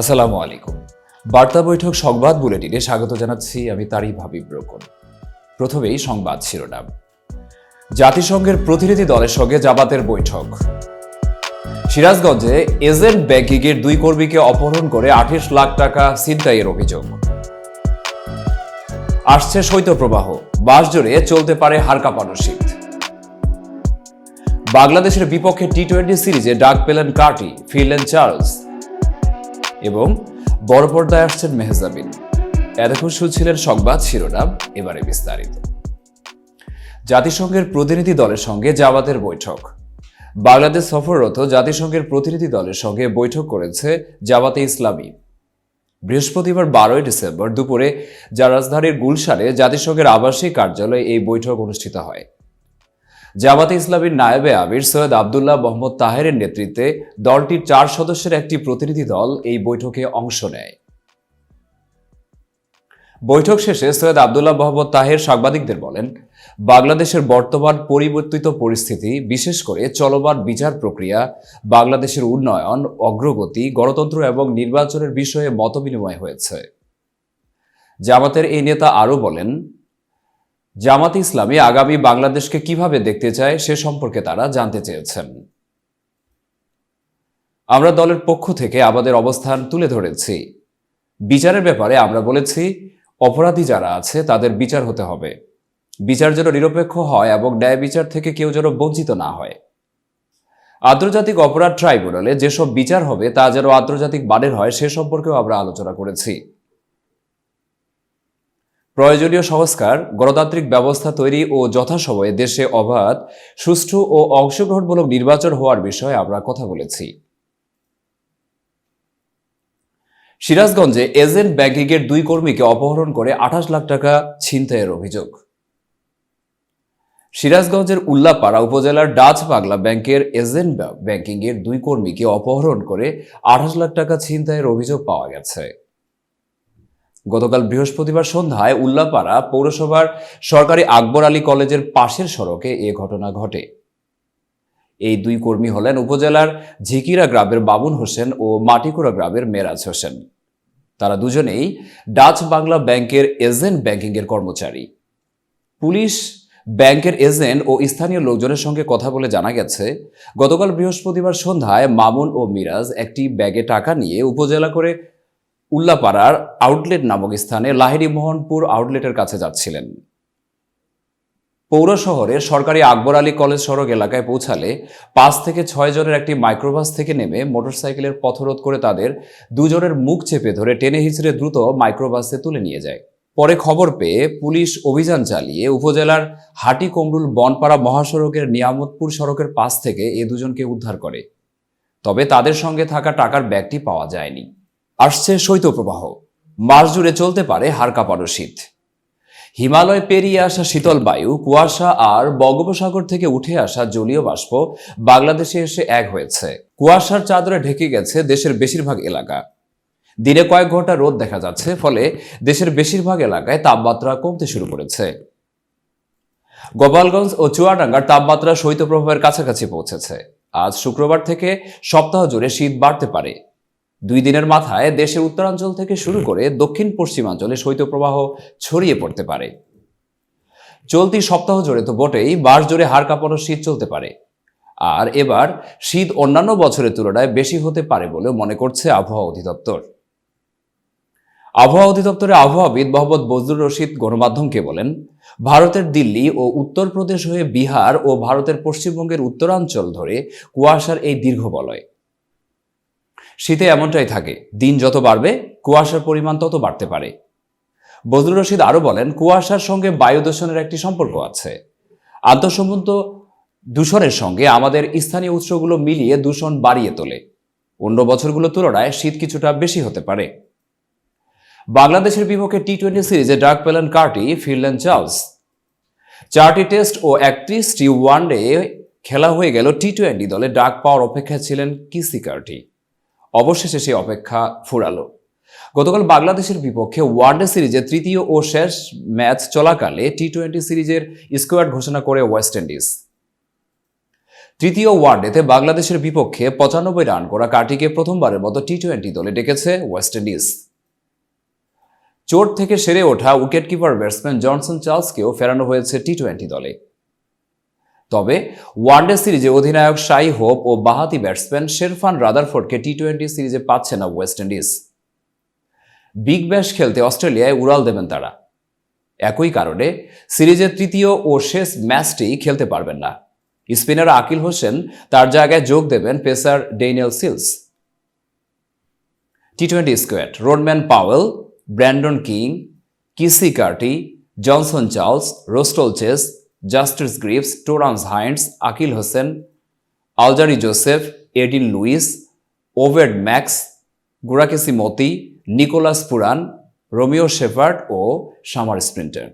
আসসালামু আলাইকুম। বার্তা বৈঠক সংবাদ বুলেটিনে স্বাগত জানাচ্ছি আমি তারই ভাবিব রোকন। প্রথমেই সংবাদ শিরোনাম। জাতিসংঘের প্রতিনিধি দলের সঙ্গে জামাতের বৈঠক। সিরাজগঞ্জে এজেন্ট ব্যাংকিংয়ের দুই কর্মীকে অপহরণ করে আঠাশ লাখ টাকা ছিনতাইয়ের অভিযোগ। আসছে শৈত্যপ্রবাহ। বাস জুড়ে চলতে পারে হারকাপানো শীত। বাংলাদেশের বিপক্ষে টি টোয়েন্টি সিরিজে ডাক পেলেন কার্টি, ফিরলেন চার্লস এবং বড় পর্দায় আসছেন মেহজাবিন। এতক্ষণ শুনছিলেন সংবাদ শিরোনাম, এবারে বিস্তারিত। জাতিসংঘের প্রতিনিধি দলের সঙ্গে জামাতের বৈঠক। বাংলাদেশ সফররত জাতিসংঘের প্রতিনিধি দলের সঙ্গে বৈঠক করেছে জামাতে ইসলামী। বৃহস্পতিবার বারোই ডিসেম্বর দুপুরে যা রাজধানীর গুলশানে জাতিসংঘের আবাসিক কার্যালয়ে এই বৈঠক অনুষ্ঠিত হয়। জামাতে ইসলামীর নায়েবে আমির সৈয়দ আবদুল্লাহ মোহাম্মদ তাহেরের নেতৃত্বে দলটির চার সদস্যের একটি প্রতিনিধি দল এই বৈঠকে অংশ নেয়। বৈঠক শেষে সৈয়দ আবদুল্লাহ মোহাম্মদ তাহের সাংবাদিকদের বলেন, বাংলাদেশের বর্তমান পরিবর্তিত পরিস্থিতি, বিশেষ করে চলমান বিচার প্রক্রিয়া, বাংলাদেশের উন্নয়ন, অগ্রগতি, গণতন্ত্র এবং নির্বাচনের বিষয়ে মতবিনিময় হয়েছে। জামাতের এই নেতা আরও বলেন জামাত ইসলামী আগামী বাংলাদেশকে কীভাবে দেখতে চায় সে সম্পর্কে তারা জানতে চেয়েছেন। আমরা দলের পক্ষ থেকে আমাদের অবস্থান তুলে ধরেছি। বিচারের ব্যাপারে আমরা বলেছি, অপরাধী যারা আছে তাদের বিচার হতে হবে। বিচার যেন নিরপেক্ষ হয় এবং ন্যায় বিচার থেকে কেউ যেন বঞ্চিত না হয়। আন্তর্জাতিক অপরাধ ট্রাইব্যুনালে যেসব বিচার হবে তা যেন আন্তর্জাতিক মানের হয় সে সম্পর্কেও আমরা আলোচনা করেছি। প্রয়োজনীয় সংস্কার, গণতান্ত্রিক ব্যবস্থা তৈরি ও যথাসময়ে দেশে অবাধ, সুষ্ঠু ও অংশগ্রহণমূলক নির্বাচন হওয়ার বিষয়ে আমরা কথা বলেছি। সিরাজগঞ্জে এজেন্ট ব্যাংকিংয়ের দুই কর্মীকে অপহরণ করে আঠাশ লাখ টাকা ছিনতাইয়ের অভিযোগ। সিরাজগঞ্জের উল্লাপাড়া উপজেলার ডাচ বাংলা ব্যাংকের এজেন্ট ব্যাংকিংয়ের দুই কর্মীকে অপহরণ করে আঠাশ লাখ টাকা ছিনতাইয়ের অভিযোগ পাওয়া গেছে। গতকাল বৃহস্পতিবার সন্ধ্যায় উল্লাপাড়া পৌরসভার সরকারি আকবর আলী কলেজের পাশের সড়কে এ ঘটনা ঘটে। এই দুই কর্মী হলেন উপজেলার ঝিকিরা গ্রামের বাবুন হোসেন ও মাটিকুড়া গ্রামের মেরাজ হোসেন। তারা দুজনেই ডাচ বাংলা ব্যাংকের এজেন্ট ব্যাংকিংয়ের কর্মচারী। পুলিশ, ব্যাংকের এজেন্ট ও স্থানীয় লোকজনের সঙ্গে কথা বলে জানা গেছে, গতকাল বৃহস্পতিবার সন্ধ্যায় মামুন ও মিরাজ একটি ব্যাগে টাকা নিয়ে উপজেলা করে উল্লাপাড়ার আউটলেট নামক স্থানে লাহিড়ি মোহনপুর আউটলেটের কাছে যাচ্ছিলেন। পৌর শহরের সরকারি আকবর আলী কলেজ সড়ক এলাকায় পৌঁছালে পাঁচ থেকে ছয় জনের একটি মাইক্রোবাস থেকে নেমে মোটরসাইকেলের পথরোধ করে তাদের দুজনের মুখ চেপে ধরে টেনে হিচড়ে দ্রুত মাইক্রোবাসে তুলে নিয়ে যায়। পরে খবর পেয়ে পুলিশ অভিযান চালিয়ে উপজেলার হাটি কমরুল বনপাড়া মহাসড়কের নিয়ামতপুর সড়কের পাশ থেকে এ দুজনকে উদ্ধার করে। তবে তাদের সঙ্গে থাকা টাকার ব্যাগটি পাওয়া যায়নি। আসছে শৈত্যপ্রবাহ। মাস জুড়ে চলতে পারে হাড়কাপানো শীত হিমালয় পেরিয়ে আসা শীতল বায়ু, কুয়াশা আর বঙ্গোপসাগর থেকে উঠে আসা জলীয় বাষ্প বাংলাদেশে এসে এক হয়েছে। কুয়াশার চাদরে ঢেকে গেছে দেশের বেশিরভাগ এলাকা। দিনে কয়েক ঘণ্টা রোদ দেখা যাচ্ছে, ফলে দেশের বেশিরভাগ এলাকায় তাপমাত্রা কমতে শুরু করেছে। গোপালগঞ্জ ও চুয়াডাঙ্গার তাপমাত্রা শৈত্যপ্রবাহের কাছাকাছি পৌঁছেছে। আজ শুক্রবার থেকে সপ্তাহ জুড়ে শীত বাড়তে পারে। দুই দিনের মাথায় দেশের উত্তরাঞ্চল থেকে শুরু করে দক্ষিণ পশ্চিমাঞ্চলে শৈত্যপ্রবাহ ছড়িয়ে পড়তে পারে। চলতি সপ্তাহ জুড়ে তো বটেই বাস জুড়ে হাড় কাঁপানো শীত চলতে পারে। আর এবার শীত অন্যান্য বছরের তুলনায় বেশি হতে পারে বলে মনে করছে আবহাওয়া অধিদপ্তর। আবহাওয়া অধিদপ্তরের আবহাওয়াবিদ মোহাম্মদ বজরুর রশিদ গণমাধ্যমকে বলেন, ভারতের দিল্লি ও উত্তরপ্রদেশ হয়ে বিহার ও ভারতের পশ্চিমবঙ্গের উত্তরাঞ্চল ধরে কুয়াশার এই দীর্ঘ বলয়। শীতে এমনটাই থাকে, দিন যত বাড়বে, কুয়াশার পরিমাণ তত বাড়তে পারে। বজরুল রশিদ আরও বলেন, কুয়াশার সঙ্গে বায়ু দূষণের একটি সম্পর্ক আছে। আন্তঃসম্বন্ধ দূষণের সঙ্গে আমাদের স্থানীয় উৎসগুলো মিলিয়ে দূষণ বাড়িয়ে তোলে। অন্য বছরগুলোর তুলনায় শীত কিছুটা বেশি হতে পারে। বাংলাদেশের বিপক্ষে টি টোয়েন্টি সিরিজে ডাক পেলেন কার্টি, ফিরলেন চার্লস। চারটি টেস্ট ও একত্রিশটি ওয়ানডে খেলা হয়ে গেল টি টোয়েন্টি দলে ডাক পাওয়ার অপেক্ষায় ছিলেন কিসি কার্টি। অবশেষে সেই অপেক্ষা ফুরালো। গতকাল বাংলাদেশের বিপক্ষে ওয়ানডে সিরিজের তৃতীয় ও শেষ ম্যাচ চলাকালে টি টোয়েন্টি সিরিজের স্কোয়াড ঘোষণা করে ওয়েস্ট ইন্ডিজ। তৃতীয় ওয়ানডেতে বাংলাদেশের বিপক্ষে পঁচানব্বই রান করা কার্টিকে প্রথমবারের মতো টি টোয়েন্টি দলে ডেকেছে ওয়েস্ট ইন্ডিজ। চোট থেকে সেরে ওঠা উইকেটকিপার ব্যাটসম্যান জনসন চার্লসকেও ফেরানো হয়েছে টি টোয়েন্টি দলে। তবে ওয়ানডে সিরিজে অধিনায়ক শাই হোপ ও বাহাতি ব্যাটসম্যান শেরফান রাদারফোর্ডকে টি টোয়েন্টি সিরিজে পাচ্ছে না ওয়েস্ট ইন্ডিজ। বিগ ব্যাশ খেলতে অস্ট্রেলিয়ায় উড়াল দেবেন তারা। একই কারণে সিরিজের তৃতীয় ও শেষ ম্যাচটি খেলতে পারবেন না। স্পিনার আকিল হোসেন তার জায়গায় যোগ দেবেন pacer Daniel Seales. T twenty squad, Rovman Powell, Brandon King, Keacy Carty, Johnson Charles, Roston Chase Justin Greaves Terrance Hinds Akeal Hosein Alzarri Joseph Evin Lewis Obed McCoy Gudakesh Motie Nicholas Pooran Romario Shepherd ও Shamar Springer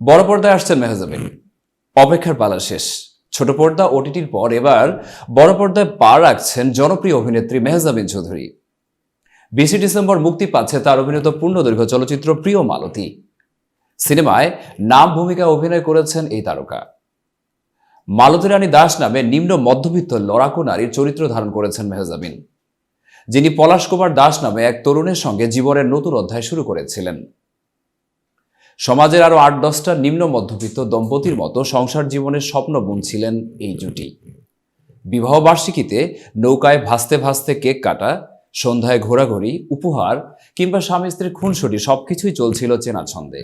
বড় পর্দায় আসছেন মেহজাবিন অপেক্ষার পালা শেষ। ছোট পর্দা ওটিটির পর এবার বড় পর্দায় পা রাখছেন জনপ্রিয় অভিনেত্রী মেহজাবিন চৌধুরী। বিশে ডিসেম্বর মুক্তি পাচ্ছে তার অভিনীত পূর্ণদৈর্ঘ্য চলচ্চিত্র প্রিয় মালতী। সিনেমায় নাম, ভূমিকায় অভিনয় করেছেন এই তারকা। মালতী রানী দাস নামে নিম্ন মধ্যবিত্ত লড়াকু নারীর চরিত্র ধারণ করেছেন মেহজাবিন যিনি পলাশ কুমার দাস নামে এক তরুণের সঙ্গে জীবনের নতুন অধ্যায় শুরু করেছিলেন। সমাজের আরও আট, দশটা নিম্ন মধ্যবিত্ত দম্পতির মতো সংসার জীবনের স্বপ্ন বুনছিলেন এই জুটি। বিবাহ বার্ষিকীতে নৌকায় ভাসতে ভাসতে কেক কাটা, সন্ধ্যায় ঘোরাঘুরি, উপহার কিংবা স্বামী স্ত্রীর খুনসুটি সবকিছুই চলছিল চেনা ছন্দে।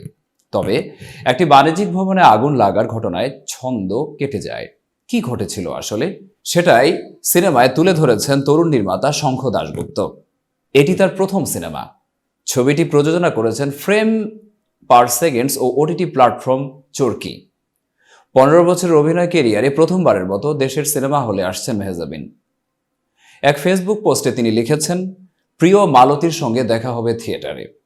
তবে একটি বাণিজ্যিক ভবনে আগুন লাগার ঘটনায় ছন্দ কেটে যায়। কি ঘটেছিল আসলে? সেটাই সিনেমায় তুলে ধরেছেন তরুণ নির্মাতা শঙ্খ দাশগুপ্ত। এটি তার প্রথম সিনেমা। ছবিটি প্রযোজনা করেছেন ফ্রেম পার সেকেন্ডস ও ওটিটি প্ল্যাটফর্ম চরকি। পনেরো বছরের অভিনয় কেরিয়ারে প্রথমবারের মতো দেশের সিনেমা হলে আসছেন মেহজাবিন। এক ফেসবুক পোস্টে তিনি লিখেছেন, প্রিয় মালতীর সঙ্গে দেখা হবে থিয়েটারে।